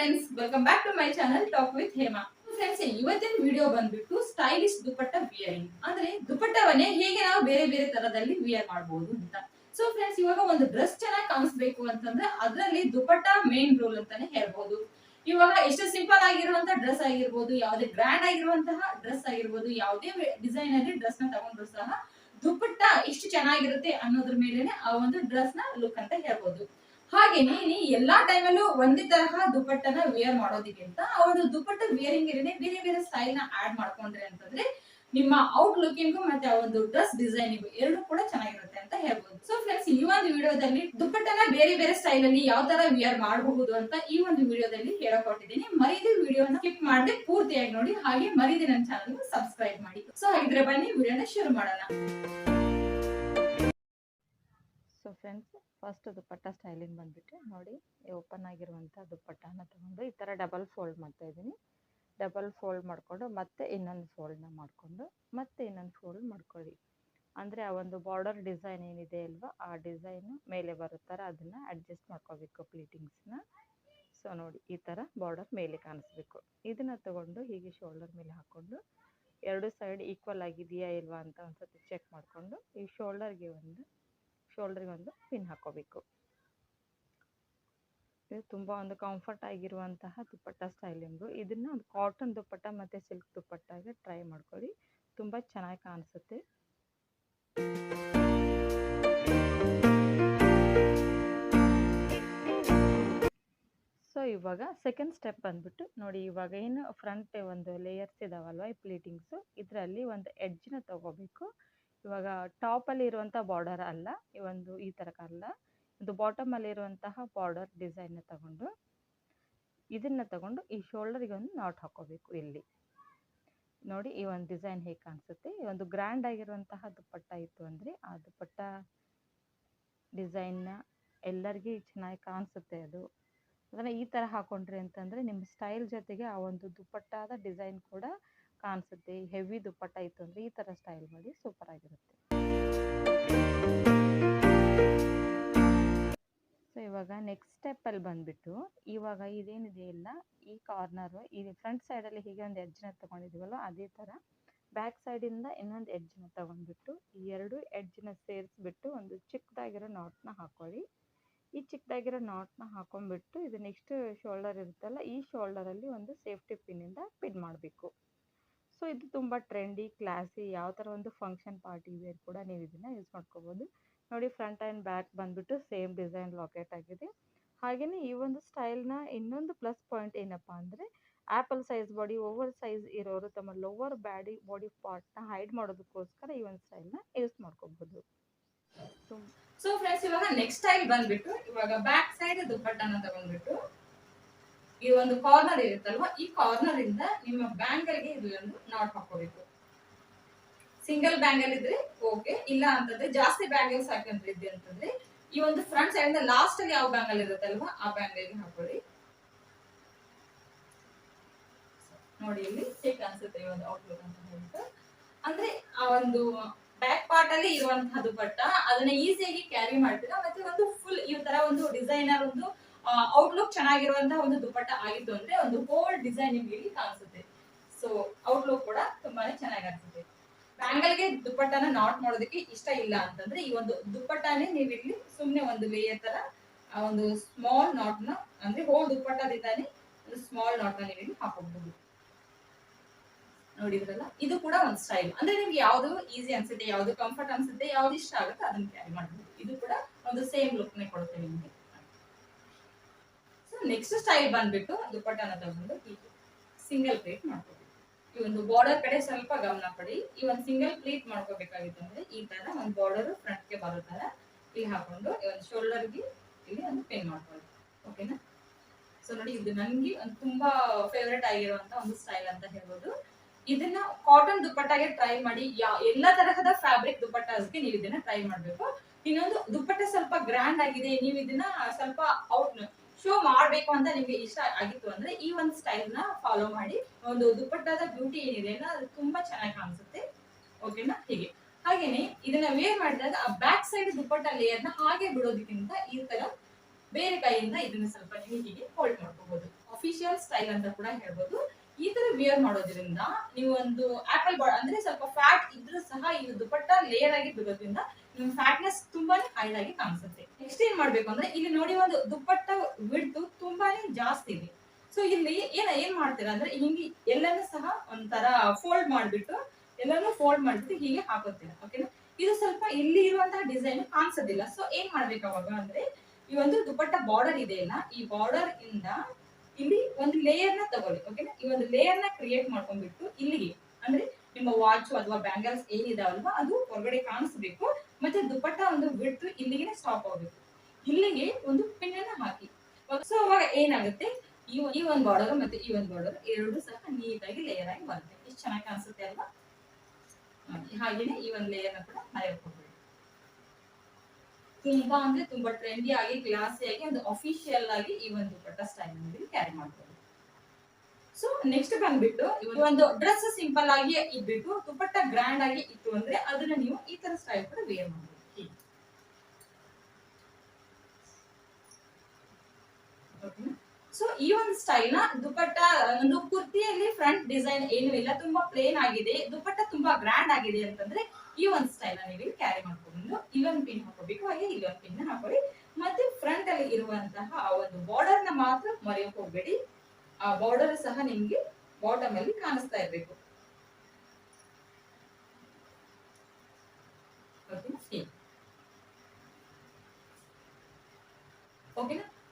Friends welcome back to my channel talk with Hema friends ಇವತ್ತಿನ video ಬಂದ್ಬಿಟ್ಟು stylish dupatta wearing ಅಂದ್ರೆ ದುಪಟ್ಟವನ್ನೇ ಹೇಗೆ ನಾವು ಬೇರೆ ಬೇರೆ ತರದಲ್ಲಿ ವಿಯರ್ ಮಾಡಬಹುದು ಅಂತ. ಸೊ ಫ್ರೆಂಡ್ಸ್ ಇವಾಗ ಒಂದು ಡ್ರೆಸ್ ಚೆನ್ನಾಗಿ ಕಾಣಿಸ್ಬೇಕು ಅಂತಂದ್ರೆ ಅದರಲ್ಲಿ ದುಪಟ್ಟ ಮೇನ್ ರೋಲ್ ಅಂತಾನೆ ಹೇಳ್ಬಹುದು ಇವಾಗ ಎಷ್ಟು ಸಿಂಪಲ್ ಆಗಿರುವಂತಹ ಡ್ರೆಸ್ ಆಗಿರ್ಬೋದು, ಯಾವುದೇ ಗ್ರ್ಯಾಂಡ್ ಆಗಿರುವಂತಹ ಡ್ರೆಸ್ ಆಗಿರ್ಬೋದು, ಯಾವುದೇ ಡಿಸೈನ್ ಅಲ್ಲಿ ಡ್ರೆಸ್ನ ತಗೊಂಡ್ರು ಸಹ ದುಪಟ್ಟ ಎಷ್ಟು ಚೆನ್ನಾಗಿರುತ್ತೆ ಅನ್ನೋದ್ರ ಮೇಲೆನೆ ಆ ಒಂದು ಡ್ರೆಸ್ನ ಲುಕ್ ಅಂತ ಹೇಳ್ಬೋದು. ಹಾಗೇನೆ ನೀ ಎಲ್ಲಾ ಟೈಮಲ್ಲೂ ಒಂದೇ ತರಹ ದುಪ್ಪಟ್ಟನ ವೇರ್ ಆ ಒಂದು ದುಪಟ್ಟ ವೇರಿಂಗ್ ಏನೇ ಬೇರೆ ಬೇರೆ ಸ್ಟೈಲ್ನ ಆಡ್ ಮಾಡ್ಕೊಂಡ್ರೆ ಅಂತಂದ್ರೆ ನಿಮ್ಮ ಔಟ್ ಲುಕಿಂಗ್ ಮತ್ತೆ ಆ ಒಂದು ಡ್ರೆಸ್ ಡಿಸೈನಿಂಗು ಎರಡು ಕೂಡ ಚೆನ್ನಾಗಿರುತ್ತೆ ಅಂತ ಹೇಳ್ಬೋದು. ಸೊ ಫ್ರೆಂಡ್ಸ್ ಈ ಒಂದು ವಿಡಿಯೋದಲ್ಲಿ ದುಪ್ಪಟ್ಟನ ಬೇರೆ ಬೇರೆ ಸ್ಟೈಲ್ ಅಲ್ಲಿ ಯಾವ ತರ ವಿಯರ್ ಮಾಡಬಹುದು ಅಂತ ಈ ಒಂದು ವಿಡಿಯೋದಲ್ಲಿ ಹೇಳಕೊಟ್ಟಿದ್ದೀನಿ. ಮರಿದು ವಿಡಿಯೋನ ಕ್ಲಿಕ್ ಮಾಡದೆ ಪೂರ್ತಿಯಾಗಿ ನೋಡಿ, ಹಾಗೆ ಮರೀದಿ ನನ್ನ ಚಾನಲ್ ಸಬ್ಸ್ಕ್ರೈಬ್ ಮಾಡಿ. ಸೊ ಹಾಗಿದ್ರೆ ಬನ್ನಿ, ವಿಡಿಯೋನ ಶುರು ಮಾಡೋಣ. ಫ್ರೆಂಡ್ಸ್ ಫಸ್ಟ್ ದುಪ್ಪಟ್ಟ ಸ್ಟೈಲಿಂಗ್ ಬಂದ್ಬಿಟ್ಟು ನೋಡಿ ಓಪನ್ ಆಗಿರುವಂಥ ದುಪ್ಪಟ್ಟನ ತಗೊಂಡು ಈ ಥರ ಡಬಲ್ ಫೋಲ್ಡ್ ಮಾಡ್ತಾ ಇದ್ದೀನಿ. ಡಬಲ್ ಫೋಲ್ಡ್ ಮಾಡಿಕೊಂಡು ಮತ್ತೆ ಇನ್ನೊಂದು ಫೋಲ್ಡ್ನ ಮಾಡಿಕೊಂಡು ಮತ್ತೆ ಇನ್ನೊಂದು ಫೋಲ್ಡ್ ಮಾಡ್ಕೊಳ್ಳಿ. ಅಂದರೆ ಆ ಒಂದು ಬಾರ್ಡರ್ ಡಿಸೈನ್ ಏನಿದೆ ಅಲ್ವಾ, ಆ ಡಿಸೈನು ಮೇಲೆ ಬರೋ ಥರ ಅದನ್ನು ಅಡ್ಜಸ್ಟ್ ಮಾಡ್ಕೋಬೇಕು ಪ್ಲೀಟಿಂಗ್ಸ್ನ ಸೊ ನೋಡಿ, ಈ ಥರ ಬಾರ್ಡರ್ ಮೇಲೆ ಕಾಣಿಸ್ಬೇಕು. ಇದನ್ನು ತಗೊಂಡು ಹೀಗೆ ಶೋಲ್ಡರ್ ಮೇಲೆ ಹಾಕ್ಕೊಂಡು ಎರಡು ಸೈಡ್ ಈಕ್ವಲ್ ಆಗಿದೆಯಾ ಇಲ್ವಾ ಅಂತ ಒಂದ್ಸತಿ ಚೆಕ್ ಮಾಡಿಕೊಂಡು ಈ ಶೋಲ್ಡರ್ಗೆ ಒಂದು ಶೋಲ್ಡ್ರಿಗೆ ಒಂದು ಪಿನ್ ಹಾಕೋಬೇಕು. ಇದು ತುಂಬ ಒಂದು ಕಂಫರ್ಟ್ ಆಗಿರುವಂತಹ ದುಪ್ಪಟ್ಟ ಸ್ಟೈಲಿಂಗು ಇದನ್ನು ಒಂದು ಕಾಟನ್ ದುಪ್ಪಟ್ಟ ಮತ್ತು ಸಿಲ್ಕ್ ದುಪ್ಪಟ್ಟಾಗೆ ಟ್ರೈ ಮಾಡ್ಕೊಳ್ಳಿ. ತುಂಬ ಚೆನ್ನಾಗಿ ಕಾಣಿಸುತ್ತೆ. ಸೊ ಇವಾಗ ಸೆಕೆಂಡ್ ಸ್ಟೆಪ್ ಬಂದ್ಬಿಟ್ಟು ನೋಡಿ, ಇವಾಗ ಏನು ಫ್ರಂಟ್ ಒಂದು ಲೇಯರ್ಸ್ ಇದಾವಲ್ವ, ಈ ಪ್ಲೀಟಿಂಗ್ಸು ಇದರಲ್ಲಿ ಒಂದು ಎಡ್ಜ್ನ ತಗೋಬೇಕು. ಇವಾಗ ಅಲ್ಲಿ ಇರುವಂಥ ಬಾರ್ಡರ್ ಅಲ್ಲ, ಈ ಒಂದು ಈ ತರ ಅಲ್ಲ. ಇದು ಬಾಟಮಲ್ಲಿ ಇರುವಂತಹ ಬಾರ್ಡರ್ ಡಿಸೈನ್ನ ತಗೊಂಡು, ಇದನ್ನು ತಗೊಂಡು ಈ ಶೋಲ್ಡರಿಗೆ ಒಂದು ನಾಟ್ ಹಾಕೋಬೇಕು ಇಲ್ಲಿ. ನೋಡಿ ಈ ಒಂದು ಡಿಸೈನ್ ಹೇಗೆ ಕಾಣಿಸುತ್ತೆ. ಈ ಒಂದು ಗ್ರ್ಯಾಂಡ್ ಆಗಿರುವಂತಹ ದುಪ್ಪಟ್ಟ ಇತ್ತು ಅಂದರೆ ಆ ದುಪ್ಪಟ್ಟ ಡಿಸೈನ್ನ ಎಲ್ಲರಿಗೆ ಚೆನ್ನಾಗಿ ಕಾಣಿಸುತ್ತೆ ಅದು. ಅದನ್ನು ಈ ಥರ ಹಾಕೊಂಡ್ರಿ ಅಂತಂದರೆ ನಿಮ್ಮ ಸ್ಟೈಲ್ ಜೊತೆಗೆ ಆ ಒಂದು ದುಪ್ಪಟ್ಟಾದ ಡಿಸೈನ್ ಕೂಡ ಕಾಣಿಸುತ್ತೆ ಹೆವಿ ದುಪ್ಪಟ್ಟ ಇತ್ತು ಅಂದರೆ ಈ ಥರ ಸ್ಟೈಲ್ ಮಾಡಿ ಸೂಪರ್ ಆಗಿರುತ್ತೆ. ಸೊ ಇವಾಗ ನೆಕ್ಸ್ಟ್ ಸ್ಟೆಪ್ಪಲ್ಲಿ ಬಂದುಬಿಟ್ಟು, ಇವಾಗ ಇದೇನಿದೆ ಇಲ್ಲ ಈ ಕಾರ್ನರು ಈ ಫ್ರಂಟ್ ಸೈಡಲ್ಲಿ ಹೀಗೆ ಒಂದು ಎಡ್ಜ್ನ ತೊಗೊಂಡಿದ್ದೀವಲ್ಲ ಅದೇ ಥರ ಬ್ಯಾಕ್ ಸೈಡಿಂದ ಇನ್ನೊಂದು ಎಡ್ಜ್ನ ತೊಗೊಂಡ್ಬಿಟ್ಟು, ಈ ಎರಡು ಎಡ್ಜ್ನ ಸೇರಿಸ್ಬಿಟ್ಟು ಒಂದು ಚಿಕ್ಕದಾಗಿರೋ ನಾಟ್ನ ಹಾಕೊಳ್ಳಿ. ಈ ಚಿಕ್ಕದಾಗಿರೋ ನಾಟ್ನ ಹಾಕೊಂಡ್ಬಿಟ್ಟು, ಇದು ನೆಕ್ಸ್ಟ್ ಶೋಲ್ಡರ್ ಇರುತ್ತಲ್ಲ, ಈ ಶೋಲ್ಡರಲ್ಲಿ ಒಂದು ಸೇಫ್ಟಿ ಪಿನ್ನಿಂದ ಪಿನ್ ಮಾಡಬೇಕು. ಸೊ, ಇದು ತುಂಬ ಟ್ರೆಂಡಿ, ಕ್ಲಾಸಿ ಯಾವ ಥರ ಒಂದು ಫಂಕ್ಷನ್ ಪಾರ್ಟಿ ವೇರ್ ಕೂಡ ನೀವು ಇದನ್ನು ಯೂಸ್ ಮಾಡ್ಕೋಬೋದು. ನೋಡಿ ಫ್ರಂಟ್ ಆ್ಯಂಡ್ ಬ್ಯಾಕ್ ಬಂದುಬಿಟ್ಟು ಸೇಮ್ ಡಿಸೈನ್ ಲಾಕೆಟ್ ಆಗಿದೆ. ಹಾಗೆಯೇ ಈ ಒಂದು ಸ್ಟೈಲ್ನ ಇನ್ನೊಂದು ಪ್ಲಸ್ ಪಾಯಿಂಟ್ ಏನಪ್ಪ ಅಂದರೆ apple size body over size ಇರೋರು ತಮ್ಮ ಲೋವರ್ ಬ್ಯಾಡಿ, ಬಾಡಿ ಪಾರ್ಟ್ನ ಹೈಡ್ ಮಾಡೋದಕ್ಕೋಸ್ಕರ ಈ ಒಂದು ಸ್ಟೈಲ್ನ ಯೂಸ್ ಮಾಡ್ಕೋಬೋದು. ಸೊ ಫ್ರೆಂಡ್ಸ್ ಇವಾಗ ನೆಕ್ಸ್ಟ್ ಸ್ಟೈಲ್ ಬಂದ್ಬಿಟ್ಟು, ಇವಾಗ ಬ್ಯಾಕ್ ಸೈಡ್ ದುಪ್ಪಟ್ಟನ ತಗೊಂಡ್ಬಿಟ್ಟು ಈ ಒಂದು ಕಾರ್ನರ್ ಇರುತ್ತಲ್ವಾ, ಈ ಕಾರ್ನರ್ ಇಂದ ನಿಮ್ಮ ಬ್ಯಾಂಗಲ್ಗೆ ಇದು ಒಂದು ನಾಟ್ ಹಾಕೋಬೇಕು ಸಿಂಗಲ್ ಬ್ಯಾಂಗಲ್ ಇದ್ರೆ ಓಕೆ ಇಲ್ಲ ಅಂತಂದ್ರೆ ಜಾಸ್ತಿ ಬ್ಯಾಂಗಲ್ಸ್ ಹಾಕೊಂಡಿದ್ದೆ ಅಂತಂದ್ರೆ, ಈ ಒಂದು ಫ್ರಂಟ್ ಸೈಡ್ ಇಂದ ಲಾಸ್ಟ್ ಯಾವ ಬ್ಯಾಂಗಲ್ ಇರುತ್ತಲ್ವಾ, ಆ ಬ್ಯಾಂಗಲ್ಗೆ ಹಾಕೊಳ್ಳಿ. ನೋಡಿ ಇಲ್ಲಿ ಹೇಗೆ ಅನ್ಸುತ್ತೆ ಈ ಒಂದು ಔಟ್ಲುಕ್ ಅಂತ ಹೇಳ್ತಾರೆ ಅಂದ್ರೆ ಆ ಒಂದು ಬ್ಯಾಕ್ ಪಾರ್ಟ್ ಅಲ್ಲಿ ಇರುವಂತಹದ್ದು ದುಪಟ್ಟ ಅದನ್ನ ಈಸಿಯಾಗಿ ಕ್ಯಾರಿ ಮಾಡ್ತೀರಾ? ಮತ್ತೆ ಒಂದು ಫುಲ್ ಈ ತರ ಒಂದು ಡಿಸೈನರ್ ಒಂದು ಔಟ್ಲುಕ್ ಚೆನ್ನಾಗಿರುವಂತಹ ಒಂದು ದುಪ್ಪಟ್ಟ ಆಗಿತ್ತು ಅಂದ್ರೆ ಒಂದು ಹೋಲ್ ಡಿಸೈನ್ ನಿಮ್ಗೆ ಇಲ್ಲಿ ಕಾಣಿಸುತ್ತೆ. ಸೊ ಔಟ್ಲುಕ್ ಕೂಡ ತುಂಬಾನೇ ಚೆನ್ನಾಗಿ ಅನ್ಸುತ್ತೆ ಬ್ಯಾಂಗಲ್ಗೆ ದುಪ್ಪಟ್ಟನ ನಾಟ್ ಮಾಡೋದಕ್ಕೆ ಇಷ್ಟ ಇಲ್ಲ ಅಂತಂದ್ರೆ ಈ ಒಂದು ದುಪ್ಪಟ್ಟನೇ ನೀವು ಇಲ್ಲಿ ಸುಮ್ನೆ ಒಂದು ಲೇಯರ್ ತರ ಒಂದು ಸ್ಮಾಲ್ ನಾಟ್ನ, ಅಂದ್ರೆ ಹೋಲ್ ದುಪ್ಪಟ್ಟದಿಂದಾನೆ ಒಂದು ಸ್ಮಾಲ್ ನಾಟ್ನ ನೀವು ಇಲ್ಲಿ ಹಾಕೋಬಹುದು ನೋಡಿದ್ರಲ್ಲ? ಇದು ಕೂಡ ಒಂದು ಸ್ಟೈಲ್ ಅಂದ್ರೆ ನಿಮ್ಗೆ ಯಾವ್ದು ಈಸಿ ಅನ್ಸುತ್ತೆ, ಯಾವ್ದು ಕಂಫರ್ಟ್ ಅನ್ಸುತ್ತೆ, ಯಾವ್ದು ಇಷ್ಟ ಆಗುತ್ತೆ ಅದನ್ನ ಕ್ಯಾರಿ ಮಾಡಬಹುದು ಇದು ಕೂಡ ಒಂದು ಸೇಮ್ ಲುಕ್ ನೇ ಕೊಡುತ್ತೆ ನಿಮ್ಗೆ. ನೆಕ್ಸ್ಟ್ ಸ್ಟೈಲ್ ಬಂದ್ಬಿಟ್ಟು ದುಪ್ಪಟ್ಟನ ತಗೊಂಡು ಸಿಂಗಲ್ ಪ್ಲೇಟ್ ಮಾಡ್ಕೋಬೇಕು. ಈ ಒಂದು ಬಾರ್ಡರ್ ಕಡೆ ಸ್ವಲ್ಪ ಗಮನ ಕೊಡಿ. ಈ ಒಂದು ಸಿಂಗಲ್ ಪ್ಲೇಟ್ ಮಾಡ್ಕೋಬೇಕಾಗಿತ್ತು ಅಂದ್ರೆ ಈ ತರ ಒಂದು ಬಾರ್ಡರ್ ಫ್ರಂಟ್ಗೆ ಬರೋ ತರ ಇಲ್ಲಿ ಹಾಕೊಂಡು ಈ ಒಂದು ಶೋಲ್ಡರ್ಗೆ ಇಲ್ಲಿ ಒಂದು ಪಿನ್ ಮಾಡ್ಕೊಳ್ಳಿ. ಓಕೆನಾ ಸೊ ನೋಡಿ, ಇದು ನನ್ಗೆ ಒಂದು ತುಂಬಾ ಫೇವ್ರೆಟ್ ಆಗಿರುವಂತ ಒಂದು ಸ್ಟೈಲ್ ಅಂತ ಹೇಳ್ಬೋದು. ಇದನ್ನ ಕಾಟನ್ ದುಪ್ಪಟ್ಟಾಗೆ ಟ್ರೈ ಮಾಡಿ, ಯಾ, ಎಲ್ಲಾ ತರಹದ ಫ್ಯಾಬ್ರಿಕ್ ದುಪ್ಪಟ್ಟಾಸ್ಗೆ ನೀವು ಇದನ್ನ ಟ್ರೈ ಮಾಡ್ಬೇಕು. ಇನ್ನೊಂದು ದುಪ್ಪಟ್ಟ ಸ್ವಲ್ಪ ಗ್ರ್ಯಾಂಡ್ ಆಗಿದೆ, ನೀವು ಇದನ್ನ ಸ್ವಲ್ಪ ಔಟ್ ಶೋ ಮಾಡ್ಬೇಕು ಅಂತ ನಿಮ್ಗೆ ಇಷ್ಟ ಆಗಿತ್ತು ಅಂದ್ರೆ ಈ ಒಂದು ಸ್ಟೈಲ್ನ ಫಾಲೋ ಮಾಡಿ ಒಂದು ದುಪ್ಪಟ್ಟಾದ ಬ್ಯೂಟಿ ಏನಿದೆ ಅಲ್ಲ ಅದು ತುಂಬಾ ಚೆನ್ನಾಗಿ ಕಾಣಿಸುತ್ತೆ. ಓಕೆನಾ ಹೀಗೆ. ಹಾಗೇನೆ ಇದನ್ನ ವೇರ್ ಮಾಡಿದಾಗ ಆ ಬ್ಯಾಕ್ ಸೈಡ್ ದುಪ್ಪಟ್ಟ ಲೇಯರ್ನ ಹಾಗೆ ಬಿಡೋದಕ್ಕಿಂತ ಈ ತರ ಬೇರೆ ಕೈಯಿಂದ ಇದನ್ನ ಸ್ವಲ್ಪ ನೀವು ಹೀಗೆ ಹೋಲ್ಡ್ ಮಾಡ್ಕೋಬಹುದು ಅಫಿಷಿಯಲ್ ಸ್ಟೈಲ್ ಅಂತ ಕೂಡ ಹೇಳ್ಬೋದು. ಈ ತರ ವಿಯರ್ ಮಾಡೋದ್ರಿಂದ ನೀವು ಒಂದು ಆಪಲ್ ಬಾಡ್ ಅಂದ್ರೆ ಸ್ವಲ್ಪ ಫ್ಯಾಟ್ ಇದ್ರೂ ಸಹ ಈ ದುಪ್ಪಟ್ಟ ಲೇಯರ್ ಆಗಿ ಬಿಡೋದ್ರಿಂದ ನಿಮ್ ಫ್ಯಾಟ್ನೆಸ್ ತುಂಬಾನೇ ಹೈದಾಗಿ ಕಾಣಿಸುತ್ತೆ. ನೆಕ್ಸ್ಟ್ ಏನ್ ಮಾಡ್ಬೇಕು ಅಂದ್ರೆ ಇಲ್ಲಿ ನೋಡಿ ಒಂದು ದುಪ್ಪಟ್ಟ ವಿಡ್ತು ತುಂಬಾನೇ ಜಾಸ್ತಿ ಇದೆ. ಸೊ ಇಲ್ಲಿ ಏನ, ಏನ್ ಮಾಡ್ತೀರಾ ಅಂದ್ರೆ ಹಿಂಗೆ ಎಲ್ಲಾನು ಸಹ ಒಂಥರ ಫೋಲ್ಡ್ ಮಾಡ್ಬಿಟ್ಟು, ಎಲ್ಲಾನು ಫೋಲ್ಡ್ ಮಾಡ್ಬಿಟ್ಟು ಹೀಗೆ ಹಾಕೋತೀರ ಓಕೆನಾ ಇದು ಸ್ವಲ್ಪ ಇಲ್ಲಿ ಇರುವಂತಹ ಡಿಸೈನ್ ಕಾಣಿಸೋದಿಲ್ಲ. ಸೊ ಏನ್ ಮಾಡ್ಬೇಕು ಅವಾಗ ಅಂದ್ರೆ ಈ ಒಂದು ದುಪ್ಪಟ್ಟ ಬಾರ್ಡರ್ ಇದೆಯಲ್ಲ ಈ ಬಾರ್ಡರ್ ಇಂದ ಇಲ್ಲಿ ಒಂದು ಲೇಯರ್ನ ತಗೊಳ್ಳಿ ಓಕೆನಾ ಈ ಒಂದು ಲೇಯರ್ನ ಕ್ರಿಯೇಟ್ ಮಾಡ್ಕೊಂಡ್ಬಿಟ್ಟು ಇಲ್ಲಿಗೆ, ಅಂದ್ರೆ ನಿಮ್ಮ ವಾಚ್ ಅಥವಾ ಬ್ಯಾಂಗಲ್ಸ್ ಏನಿದಾವಲ್ವ ಅದು ಹೊರಗಡೆ ಕಾಣಿಸ್ಬೇಕು. ಮತ್ತೆ ದುಪ್ಪಟ್ಟ ಒಂದು ಬಿಟ್ಟು ಇಲ್ಲಿಗೆ ಸ್ಟಾಪ್ ಆಗಬೇಕು. ಇಲ್ಲಿಗೆ ಒಂದು ಪಿನ್ ಹಾಕಿ. ಸೊ ಅವಾಗ ಏನಾಗುತ್ತೆ? ಈ ಒಂದ್- ಈ ಒಂದು ಬಾರ್ಡರ್ ಮತ್ತೆ ಈ ಒಂದು ಬಾರ್ಡರ್ ಎರಡು ಸಹ ನೀಟಾಗಿ ಲೇಯರ್ ಆಗಿ ಬರುತ್ತೆ. ಎಷ್ಟು ಚೆನ್ನಾಗಿ ಕಾಣಿಸುತ್ತೆ ಅಲ್ವಾ? ಹಾಗೆ- ಹಾಗೇನೆ ಈ ಒಂದು ಲೇಯರ್ನ ಕೂಡ ಮರೆಯಬಹುದು ತುಂಬಾ ಅಂದ್ರೆ ತುಂಬಾ ಟ್ರೆಂಡಿ ಆಗಿ ಕ್ಲಾಸಿ ಆಗಿ, ಒಂದು ಅಫಿಷಿಯಲ್ ಆಗಿ ಈ ಒಂದು ದುಪಟ್ಟ ಸ್ಟೈಲ್ ಕ್ಯಾರಿ ಮಾಡ್ಬೋದು. ಸೊ ನೆಕ್ಸ್ಟ್ ಬಂದ್ಬಿಟ್ಟು ಒಂದು ಡ್ರೆಸ್ ಸಿಂಪಲ್ ಆಗಿ ಇದ್ಬಿಟ್ಟು ದುಪ್ಪಟ್ಟ ಗ್ರ್ಯಾಂಡ್ ಆಗಿ ಇತ್ತು ಅಂದ್ರೆ ಅದನ್ನ ನೀವು ಈ ತರ ಸ್ಟೈಲ್ ಕೂಡ ವೇರ್ ಮಾಡಬಹುದು ಸೊ ಈ ಒಂದು ಸ್ಟೈಲ್ನ ದುಪ್ಪಟ್ಟ ಒಂದು ಕುರ್ತಿಯಲ್ಲಿ ಫ್ರಂಟ್ ಡಿಸೈನ್ ಏನು ಇಲ್ಲ ತುಂಬಾ ಪ್ಲೇನ್ ಆಗಿದೆ. ದುಪ್ಪಟ್ಟ ತುಂಬಾ ಗ್ರ್ಯಾಂಡ್ ಆಗಿದೆ ಅಂತಂದ್ರೆ ಈ ಒಂದು ಸ್ಟೈಲ್ ನೀವು ಕ್ಯಾರಿ ಮಾಡ್ಕೊಂಡು ಇಲ್ಲೊಂದು ಪಿನ್ ಹಾಕೋಬೇಕು ಹಾಗೆ ಇಲ್ಲೊಂದು ಪಿನ್ ಹಾಕೊಳ್ಳಿ ಮತ್ತೆ ಫ್ರಂಟ್ ಅಲ್ಲಿ ಇರುವಂತಹ ಆ ಒಂದು ಬಾರ್ಡರ್ನ ಮಾತ್ರ ಮರೆಯೋಕ್ ಹೋಗ್ಬೇಡಿ. ಆ ಬಾರ್ಡರ್ ಸಹ ನಿಮ್ಗೆ ಬಾಟಮ್ ಅಲ್ಲಿ ಕಾಣಿಸ್ತಾ ಇರಬೇಕು.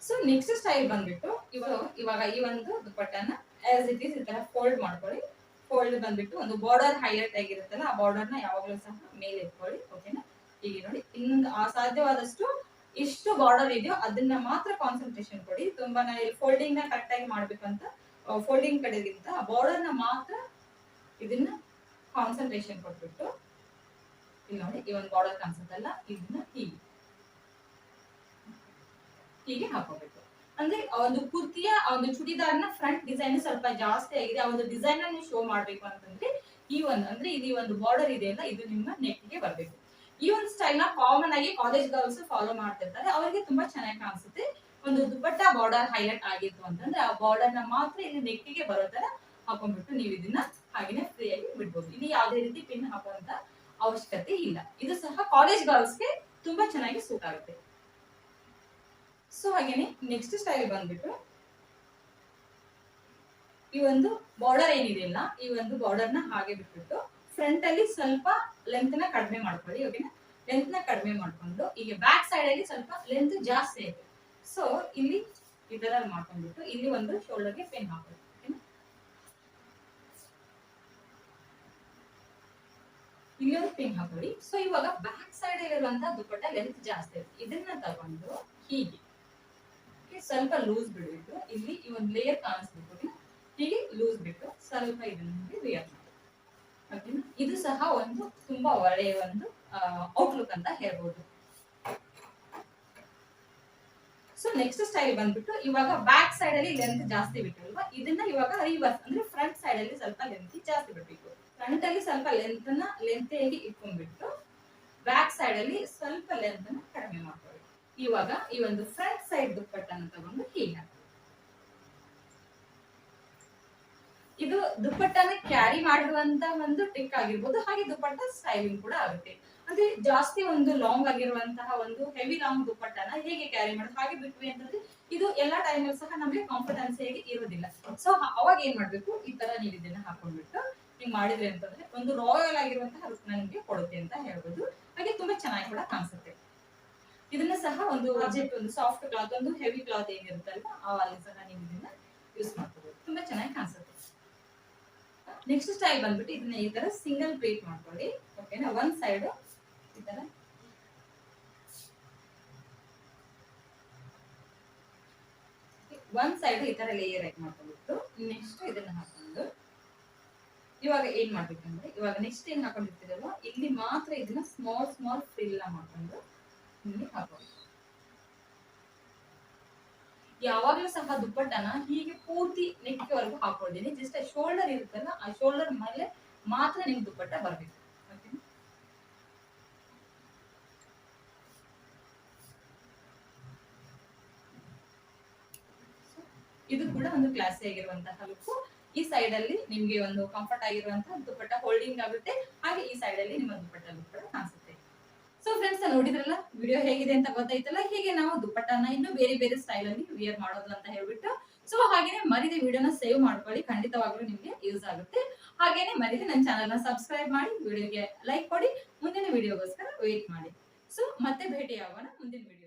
ಸೊ ನೆಕ್ಸ್ಟ್ ಸ್ಟೈಲ್ ಬಂದ್ಬಿಟ್ಟು ಇವಾಗ ಇವಾಗ ಈ ಒಂದು ದುಪ್ಪಟ್ಟನ್ನ ಆಸ್ ಇಟ್ ಈಸ್ ಈ ತರ ಫೋಲ್ಡ್ ಮಾಡ್ಕೊಳ್ಳಿ. ಫೋಲ್ಡ್ ಬಂದ್ಬಿಟ್ಟು ಒಂದು ಬಾರ್ಡರ್ ಹೈಲೈಟ್ ಆಗಿರುತ್ತಲ್ಲ, ಆ ಬಾರ್ಡರ್ನ ಯಾವಾಗಲೂ ಸಹ ಮೇಲೆ ಇಟ್ಕೊಳ್ಳಿ ಓಕೆನಾ ಈಗ ನೋಡಿ ಇನ್ನೊಂದು ಅಸಾಧ್ಯವಾದಷ್ಟು ಸಾಧ್ಯವಾದಷ್ಟು ಎಷ್ಟು ಬಾರ್ಡರ್ ಇದೆಯೋ ಅದನ್ನ ಮಾತ್ರ ಕಾನ್ಸಂಟ್ರೇಷನ್ ಕೊಡಿ. ತುಂಬಾ ಫೋಲ್ಡಿಂಗ್ನ ಕರೆಕ್ಟ್ ಆಗಿ ಮಾಡ್ಬೇಕಂತ ಫೋಲ್ಡಿಂಗ್ ಕಡೆಗಿಂತ ಬಾರ್ಡರ್ನ ಮಾತ್ರ ಇದನ್ನ ಕಾನ್ಸಂಟ್ರೇಷನ್ ಕೊಟ್ಬಿಟ್ಟು, ಇಲ್ಲಿ ನೋಡಿ ಈ ಒಂದು ಬಾರ್ಡರ್ ಕಾಣಿಸುತ್ತಲ್ಲ, ಇದನ್ನ ಹೀಗೆ. ಹೀಗೆ ಹಾಕೋಬೇಕು. ಅಂದ್ರೆ ಒಂದು ಕುರ್ತಿಯ ಒಂದು ಚುಡಿದಾರ್ನ ಫ್ರಂಟ್ ಡಿಸೈನ್ ಸ್ವಲ್ಪ ಜಾಸ್ತಿ ಆಗಿದೆ. ಆ ಒಂದು ಡಿಸೈನ್ ಅನ್ನು ಶೋ ಮಾಡ್ಬೇಕು ಅಂತಂದ್ರೆ ಈ ಒಂದು, ಅಂದ್ರೆ ಇದು ಒಂದು ಬಾರ್ಡರ್ ಇದೆಯಲ್ಲ ಇದು ನಿಮ್ಮ ನೆಕ್ಗೆ ಬರ್ಬೇಕು. ಈ ಒಂದು ಸ್ಟೈಲ್ನ ಕಾಮನ್ ಆಗಿ ಕಾಲೇಜ್ ಗರ್ಲ್ಸ್ ಫಾಲೋ ಮಾಡ್ತಿರ್ತಾರೆ. ಅವರಿಗೆ ತುಂಬಾ ಚೆನ್ನಾಗಿ ಕಾಣಿಸುತ್ತೆ. ಒಂದು ದುಪ್ಪಟ್ಟ ಬಾರ್ಡರ್ ಹೈಲೈಟ್ ಆಗಿತ್ತು ಅಂತಂದ್ರೆ ಆ ಬಾರ್ಡರ್ನ ಮಾತ್ರ ಇಲ್ಲಿ ನೆಕ್ಕಿಗೆ ಬರೋ ತರ ಹಾಕೊಂಡ್ಬಿಟ್ಟು ನೀವು ಇದನ್ನ ಹಾಗೇನೆ ಫ್ರೀ ಆಗಿ ಬಿಡ್ಬೋದು. ಇಲ್ಲಿ ಯಾವುದೇ ರೀತಿ ಪಿನ್ ಹಾಕುವಂತ ಅವಶ್ಯಕತೆ ಇಲ್ಲ. ಇದು ಸಹ ಕಾಲೇಜ್ ಗರ್ಲ್ಸ್ಗೆ ತುಂಬಾ ಚೆನ್ನಾಗಿ ಸೂಟ್ ಆಗುತ್ತೆ. ಸೊ ಹಾಗೇನೆ ನೆಕ್ಸ್ಟ್ ಸ್ಟೈಲ್ ಬಂದ್ಬಿಟ್ಟು ಈ ಒಂದು ಬಾರ್ಡರ್ ಏನಿದೆಯಲ್ಲ ಈ ಒಂದು ಬಾರ್ಡರ್ನ ಹಾಗೆ ಬಿಟ್ಬಿಟ್ಟು ಫ್ರಂಟ್ ಅಲ್ಲಿ ಸ್ವಲ್ಪ ಲೆಂತ್ನ ಕಡಿಮೆ ಮಾಡ್ಕೊಳ್ಳಿ ಓಕೆನಾ ಲೆಂತ್ನ ಕಡಿಮೆ ಮಾಡ್ಕೊಂಡು, ಈಗ ಬ್ಯಾಕ್ ಸೈಡ್ ಅಲ್ಲಿ ಸ್ವಲ್ಪ ಲೆಂತ್ ಜಾಸ್ತಿ ಇದೆ. ಸೊ ಇಲ್ಲಿ ಈ ತರ ಮಾಡ್ಕೊಂಡ್ಬಿಟ್ಟು, ಇಲ್ಲಿ ಒಂದು ಶೋಲ್ಡರ್ಗೆ ಪೇನ್ ಹಾಕೊಳ್ಳಿ ಇಲ್ಲಿ ಒಂದು ಪಿನ್ ಹಾಕೊಳ್ಳಿ. ಸೊ ಇವಾಗ ಬ್ಯಾಕ್ ಸೈಡ್ ಇರುವಂತ ದುಪ್ಪಟ್ಟ ಲೆಂತ್ ಜಾಸ್ತಿ ಇದೆ. ಇದನ್ನ ತಗೊಂಡು ಹೀಗೆ ಸ್ವಲ್ಪ ಲೂಸ್ ಬಿಡ್ಬಿಟ್ಟು, ಇಲ್ಲಿ ಈ ಒಂದು ಲೇಯರ್ ಕಾಣಿಸ್ಬೇಕು? ಹೀಗೆ ಲೂಸ್ ಬಿಟ್ಟು ಸ್ವಲ್ಪ ಇದನ್ನ ಲೇಯರ್ ಮಾಡಿ ಇದು ಸಹ ಒಂದು ತುಂಬಾ ಒಳ್ಳೆಯ ಒಂದು ಔಟ್ಲುಕ್ ಅಂತ ಹೇಳ್ಬೋದು. ಸೊ ನೆಕ್ಸ್ಟ್ ಸ್ಟೈಲ್ ಬಂದ್ಬಿಟ್ಟು ಇವಾಗ ಬ್ಯಾಕ್ ಸೈಡ್ ಅಲ್ಲಿ ಲೆಂತ್ ಜಾಸ್ತಿ ಬಿಟ್ಟಿಲ್ವಾ ಇದನ್ನ ಇವಾಗ ರಿವರ್ಸ್ ಅಂದ್ರೆ ಫ್ರಂಟ್ ಸೈಡ್ ಅಲ್ಲಿ ಸ್ವಲ್ಪ ಲೆಂತ್ ಜಾಸ್ತಿ ಬಿಡ್ಬೇಕು. ಫ್ರಂಟ್ ಅಲ್ಲಿ ಸ್ವಲ್ಪ ಲೆಂತ್ನ ಲೆಂತ್ ಆಗಿ ಇಟ್ಕೊಂಡ್ಬಿಟ್ಟು ಬ್ಯಾಕ್ ಸೈಡ್ ಅಲ್ಲಿ ಸ್ವಲ್ಪ ಲೆಂತ್ ಕಡಿಮೆ ಮಾಡ್ಕೊಳ್ಳಿ. ಇವಾಗ ಈ ಒಂದು ಫ್ರಂಟ್ ಸೈಡ್ ದುಪ್ಪಟ್ಟನ್ನು ತಗೊಂಡು ಹೀಗೆ ಹಾಕಿ. ಇದು ದುಪ್ಪಟ್ಟನ ಕ್ಯಾರಿ ಮಾಡುವಂತ ಒಂದು ಟ್ರಿಕ್ ಆಗಿರ್ಬೋದು. ಹಾಗೆ ದುಪ್ಪಟ್ಟ ಸ್ಟೈಲಿಂಗ್ ಕೂಡ ಆಗುತ್ತೆ. ಅಂದ್ರೆ ಜಾಸ್ತಿ ಒಂದು ಲಾಂಗ್ ಆಗಿರುವಂತಹ ಒಂದು ಹೆವಿ ಲಾಂಗ್ ದುಪ್ಪಟ್ಟನ ಹೇಗೆ ಕ್ಯಾರಿ ಮಾಡೋದು, ಹಾಗೆ ಬಿಟ್ವಿ ಅಂತಂದ್ರೆ ಇದು ಎಲ್ಲಾ ಟೈಮಲ್ಲಿ ಸಹ ನಮಗೆ ಕಾನ್ಫಿಡೆನ್ಸ್ ಹೇಗೆ ಇರೋದಿಲ್ಲ ಸೊ ಅವಾಗ ಏನ್ ಮಾಡ್ಬೇಕು? ಈ ತರ ನೀವು ಹಾಕೊಂಡ್ಬಿಟ್ಟು ನೀವು ಮಾಡಿದ್ರೆ ಅಂತಂದ್ರೆ ಒಂದು ರಾಯಲ್ ಆಗಿರುವಂತಹ ಲುಕ್ ನಿಮಗೆ ಕೊಡುತ್ತೆ ಅಂತ ಹೇಳ್ಬೋದು. ಹಾಗೆ ತುಂಬಾ ಚೆನ್ನಾಗಿ ಕೂಡ ಕಾಣಿಸುತ್ತೆ. ಇದನ್ನ ಸಹ ಒಂದು ಬಜೆಟ್ ಒಂದು ಸಾಫ್ಟ್ ಕ್ಲಾತ್ ಒಂದು ಹೆವಿ ಕ್ಲಾತ್ ಏನಿರುತ್ತಲ್ಲ ಆ ಅಲ್ಲಿ ಸಹ ನೀವು ಇದನ್ನ ಯೂಸ್ ಮಾಡ್ಕೋಬಹುದು ತುಂಬಾ ಚೆನ್ನಾಗಿ ಕಾಣಿಸುತ್ತೆ. ನೆಕ್ಸ್ಟ್ ಸ್ಟೈಲ್ ಬಂದ್ಬಿಟ್ಟು ಇದನ್ನ ಈ ತರ ಸಿಂಗಲ್ ಪ್ಲೇಟ್ ಮಾಡ್ಕೊಳ್ಳಿ. ಓಕೆನಾ ಒಂದ್ ಸೈಡ್ ಈ ತರ. ಒಂದ್ ಸೈಡ್ ಈ ತರ ಲೇಯರ್ ಆಗಿ ಮಾಡ್ಕೊಂಡ್ಬಿಟ್ಟು ನೆಕ್ಸ್ಟ್ ಇದನ್ನ ಹಾಕೊಂಡು ಇವಾಗ ಏನ್ ಮಾಡ್ಬೇಕಂದ್ರೆ, ಇವಾಗ ನೆಕ್ಸ್ಟ್ ಏನ್ ಹಾಕೊಂಡಿರ್ತೀರಲ್ವ, ಇಲ್ಲಿ ಮಾತ್ರ ಇದನ್ನ ಸ್ಮಾಲ್ ಸ್ಮಾಲ್ ಫ್ರಿಲ್ ಮಾಡ್ಕೊಂಡು ಇಲ್ಲಿ ಹಾಕೋದು ಯಾವಾಗ್ಲೂ ಸಹ ದುಪ್ಪಟ್ಟನ ಹೀಗೆ ಪೂರ್ತಿ ನೆಕ್ವರೆಗೂ ವರೆಗೂ ಹಾಕೊಳ್ತೀನಿ ಜಸ್ಟ್ ಶೋಲ್ಡರ್ ಇರುತ್ತಲ್ಲ, ಆ ಶೋಲ್ಡರ್ ಮೇಲೆ ಮಾತ್ರ ನಿಮ್ಗೆ ದುಪ್ಪಟ್ಟ ಬರ್ಬೇಕು? ಇದು ಕೂಡ ಒಂದು ಕ್ಲಾಸಿ ಆಗಿರುವಂತಹ ಲುಕ್ ಈ ಸೈಡ್ ಅಲ್ಲಿ ನಿಮ್ಗೆ ಒಂದು ಕಂಫರ್ಟ್ ಆಗಿರುವಂತಹ ದುಪ್ಪಟ್ಟ ಹೋಲ್ಡಿಂಗ್ ಆಗುತ್ತೆ. ಹಾಗೆ ಈ ಸೈಡ್ ಅಲ್ಲಿ ನಿಮ್ಮ ದುಪ್ಪಟ್ಟ ಲುಕ್ ಕೂಡ ಕಾಣಿಸುತ್ತೆ. ನೋಡಿದ್ರಲ್ಲ? ವಿಡಿಯೋ ಹೇಗಿದೆ ಅಂತ ಗೊತ್ತಾಯ್ತಲ್ಲ? ಹೀಗೆ ನಾವು ದುಪ್ಪಟ್ಟನ ಇನ್ನು ಬೇರೆ ಬೇರೆ ಸ್ಟೈಲ್ ಅಲ್ಲಿ ವಿಯರ್ ಮಾಡೋದು ಅಂತ ಹೇಳ್ಬಿಟ್ಟು ಸೊ ಹಾಗೇನೆ ಮರಿದ ವಿಡಿಯೋನ ಸೇವ್ ಮಾಡ್ಕೊಳ್ಳಿ. ಖಂಡಿತವಾಗ್ಲೂ ನಿಮ್ಗೆ ಯೂಸ್ ಆಗುತ್ತೆ. ಹಾಗೇನೆ ಮರಿದೆ ನನ್ನ ಚಾನಲ್ನ ಸಬ್ಸ್ಕ್ರೈಬ್ ಮಾಡಿ ವಿಡಿಯೋಗೆ ಲೈಕ್ ಕೊಡಿ, ಮುಂದಿನ ವಿಡಿಯೋಗೋಸ್ಕರ ವೇಟ್ ಮಾಡಿ. ಸೊ ಮತ್ತೆ ಭೇಟಿ ಆಗೋಣ ಮುಂದಿನ ವಿಡಿಯೋ